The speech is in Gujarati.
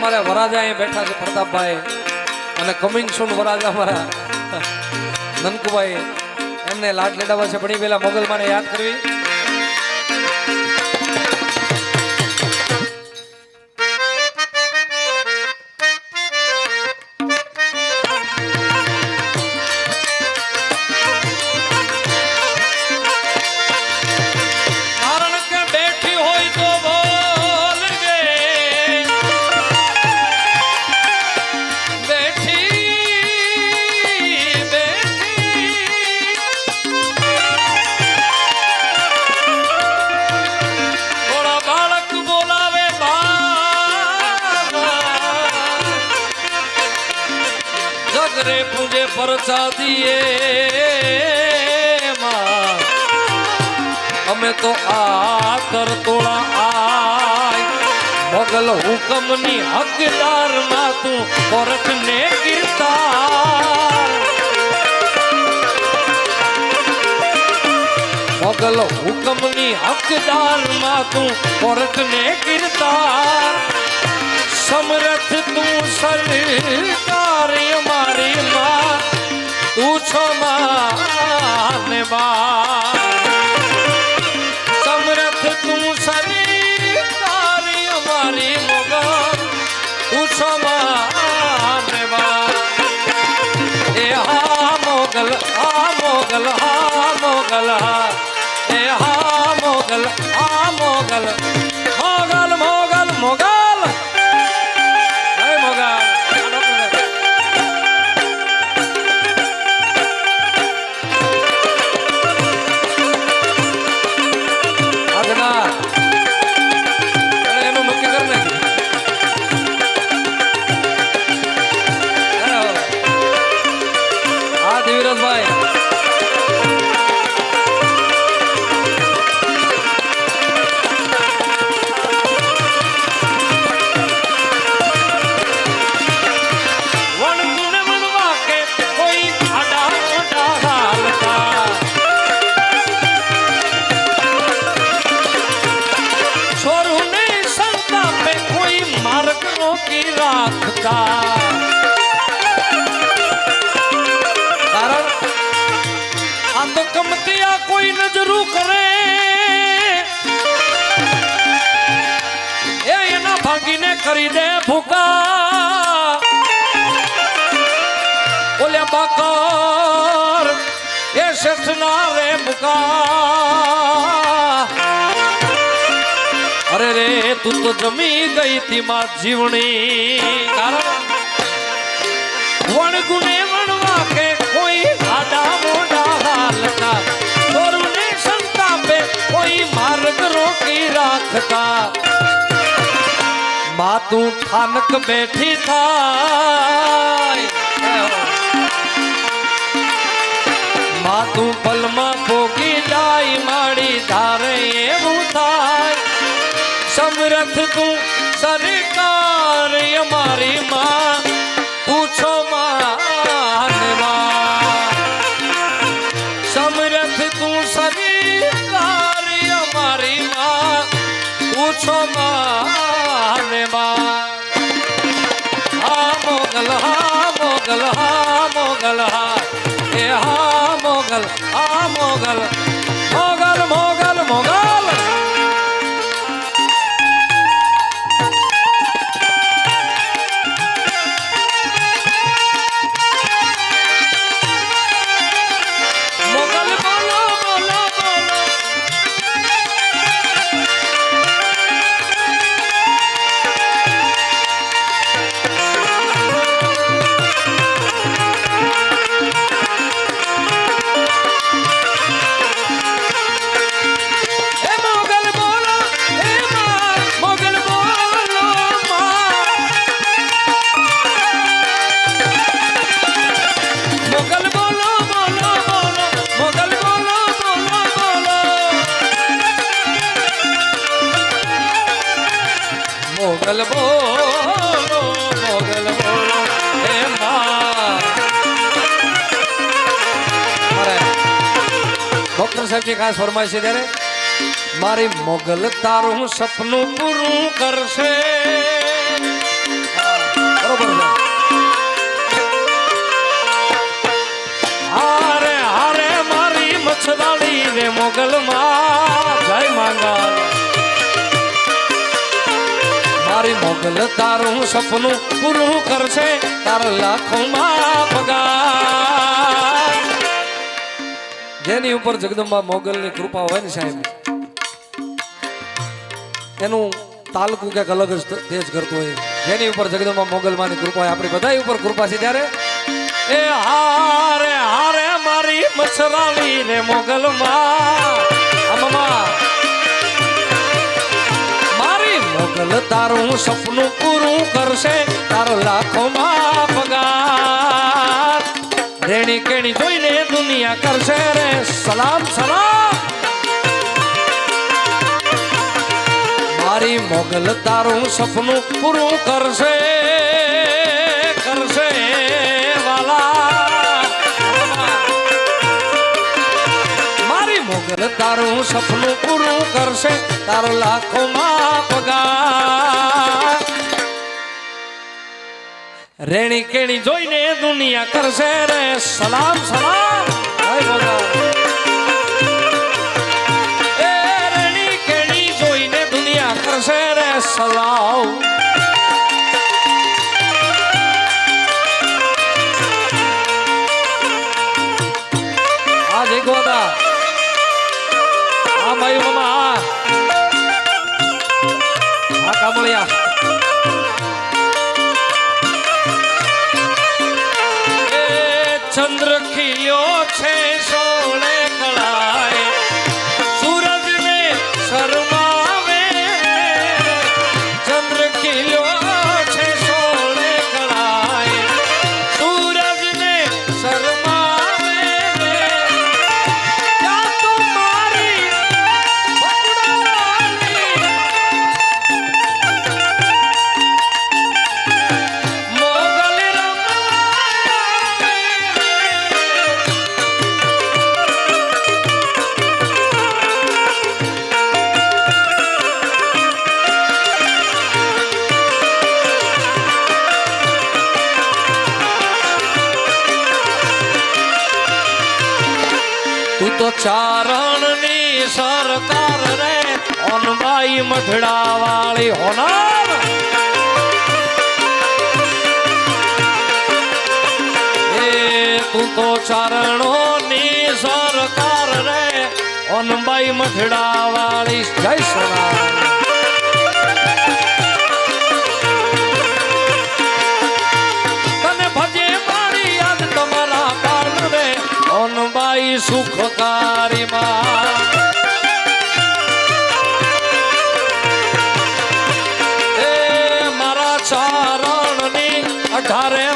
મારે વરાજા અહીંયા બેઠા છે, પ્રતાપભાઈ. અને કમિંગ સુન વરાજા મારા. નનકુભાઈ એમને લાડ લેડાવા છે. પણ એ પેલા મોગલ માને યાદ કરવી. જગરે પૂજે પરસાદીએ અમે તો આ તરતોળા આય. મોગલ હુકમની હકદારમાં તું કોરટ ને કીર્તાર મોગલ હુકમની હકદારમાં તું કોરટ ને કીર્તાર સમરથ તું સરકાર મારી માં તું છો માં ને માં સમરથ તું સરી અમારી મોગલ. તું સમાન એ હા મોગલ હા મોગલ હા મોગલ, હા. એ હા મોગલ. મોગલ મોગલ મોગલ. આ તો કમતિયા કોઈ નજરું કરે. એ એના ભાગીને કરી દે ભૂકા. ઓલ્યા બાકર, એ શેઠના રે મુકા અરે રે, તું તો જમી ગઈ થી માં જીવણી. કારણ રાખતા માં તું થાનક બેઠી થાય. માં તું પલમાં પોગી જાય, માડી ધારે એવું થાય. સમરથ તું, સરકાર અમારી માં. પૂછો માનવા હા મોગલ હા મોગલ હા મોગલ હા એ હા મોગલ હા મોગલ. મોગલ મોગલ. મોગલ બોલો મોગલ બોલો, હે ડોક્ટર સાહેબજી ખાસ ફરમાય છે ત્યારે, મારી મોગલ તારું સપનું પૂરું કરશે. હારે હારે મારી મચ્છરાણી રે મોગલમાં. મોગલ તારું સપનું પૂરું કરશે તાર લાખોમાં જેની ઉપર જગદંબા મોગલની કૃપા હોય ને સાહેબ, એનું તાલુકું ક્યાંક અલગ જ તેજ કરતું હોય. જેની ઉપર જગદંબા મોગલમાંની કૃપા હોય, આપણી બધા ઉપર કૃપા છે ત્યારે? એ હારે હારે મારી મચ્છરાણી રે મોગલમાં. આમાં મોગલ તારું સપનું પૂરું કરશે તારો લાખોમાં પગાર. રેણી કેણી જોઈને દુનિયા કરશે રે. સલામ સલામ. મારી મોગલ તારું સપનું પૂરું કરશે. તારું સપનું પૂરું કરશે, તારો લાખોમાં પગાર. રેણી કેણી જોઈને દુનિયા કરશે રે, સલામ સલામ. રેણી કેણી જોઈને દુનિયા કરશે રે, સલામ. આજે ગોદા. આ માયું મામા આ કામળિયા ચંદ્ર ચારણની સરકાર રે ઓનબાઈ મઠડા વાળી હોનાર તું તો ચારણોની સરકાર રે ઓનબાઈ મઠડા વાળી જય સોના સુખકારી માં મારા ચારણની અઢારે